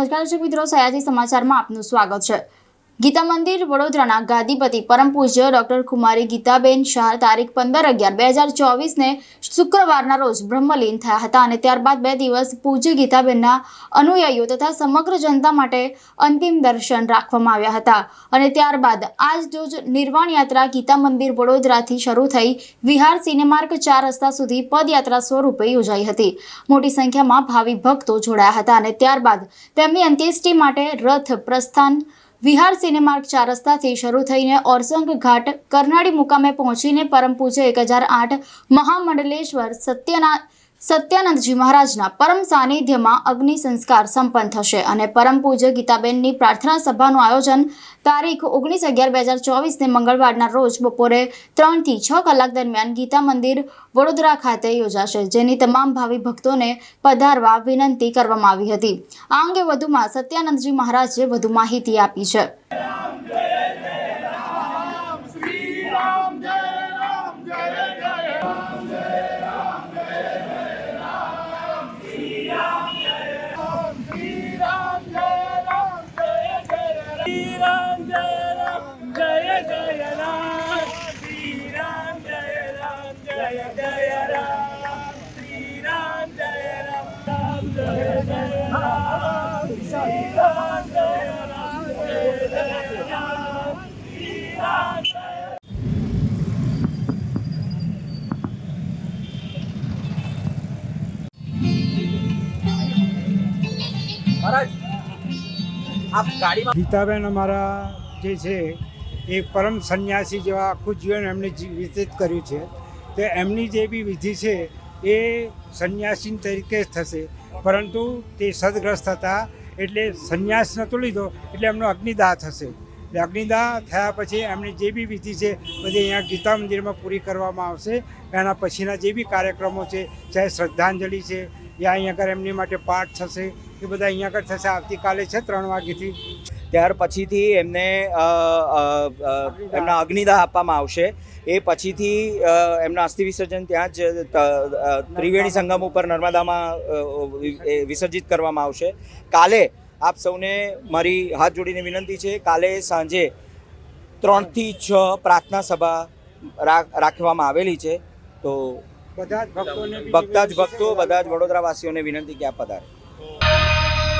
નમસ્કાર દર્શક મિત્રો સયાજી સમાચારમાં આપનું સ્વાગત છે. ગીતા મંદિર વડોદરાના ગાદીપતિ પરમ પૂજ્ય ડોક્ટર કુમારી ગીતાબેન શાહ તારીખ પંદર અગિયાર બે હજાર ચોવીસને શુક્રવારના રોજ બ્રહ્મલીન થયા હતા અને ત્યારબાદ બે દિવસ પૂજ્ય ગીતાબેનના અનુયાયીઓ તથા સમગ્ર જનતા માટે અંતિમ દર્શન રાખવામાં આવ્યા હતા. અને ત્યારબાદ આજ રોજ નિર્વાણ યાત્રા ગીતા મંદિર વડોદરાથી શરૂ થઈ વિહાર સિનેમાર્ક ચાર રસ્તા સુધી પદયાત્રા સ્વરૂપે યોજાઈ હતી. મોટી સંખ્યામાં ભાવિ ભક્તો જોડાયા હતા અને ત્યારબાદ તેમની અંત્યેષ્ટિ માટે રથ પ્રસ્થાન વિહાર સિનેમાર્ગ ચાર રસ્તાથી શરૂ થઈને ઓરસંગ ઘાટ કરનાળી મુકામે પહોંચીને પરમ પૂજ્ય એક હજાર આઠ મહામંડલેશ્વર સત્યના સત્યાનંદજી મહારાજના પરમ સાનિધ્યમાં અગ્નિ સંસ્કાર સંપન્ન થશે અને પરમ પૂજ્ય ગીતાબેનની પ્રાર્થના સભાનું આયોજન તારીખ ઓગણીસ અગિયાર બે હજાર ચોવીસને મંગળવારના રોજ બપોરે ત્રણથી છ કલાક દરમિયાન ગીતા મંદિર વડોદરા ખાતે યોજાશે, જેની તમામ ભાવિ ભક્તોને પધારવા વિનંતી કરવામાં આવી હતી. આ અંગે વધુમાં સત્યાનંદજી મહારાજે વધુ માહિતી આપી છે. ગીતાબેન અમારા જે છે, એ પરમ સંન્યાસી જેવા આખું જીવન એમણે જી- વ્યતીત કર્યું છે. તો એમની જે બી વિધિ છે, એ સંન્યાસી તરીકે જ થશે. પરંતુ તે સદગ્રસ્ત હતા, એટલે સંન્યાસ નહોતો લીધો, એટલે એમનો અગ્નિદાહ થશે. અગ્નિદાહ થયા પછી એમની જે બી વિધિ છે, બધી અહીંયા ગીતા મંદિરમાં પૂરી કરવામાં આવશે. એના પછીના જે બી કાર્યક્રમો છે, ચાહે શ્રદ્ધાંજલિ છે, યા અહીંયા આગળ એમની માટે પાઠ થશે, એ બધા અહીંયા આગળ થશે. આવતીકાલે છે, ત્રણ વાગ્યાથી ત્યાર પછીથી એમને એમના અગ્નિદાહ આપવામાં આવશે. એ પછીથી એમના અસ્થિ વિસર્જન ત્યાં જ ત્રિવેણી સંગમ ઉપર નર્મદામાં વિસર્જિત કરવામાં આવશે. કાલે આપ સૌને મારી હાથ જોડીને વિનંતી છે કાલે સાંજે ત્રણથી છ પ્રાર્થના સભા રાખવામાં આવેલી છે. તો બધા જ ભક્તોને બધા જ ભક્તો બધા જ વડોદરાવાસીઓને વિનંતી કે આ પધારે.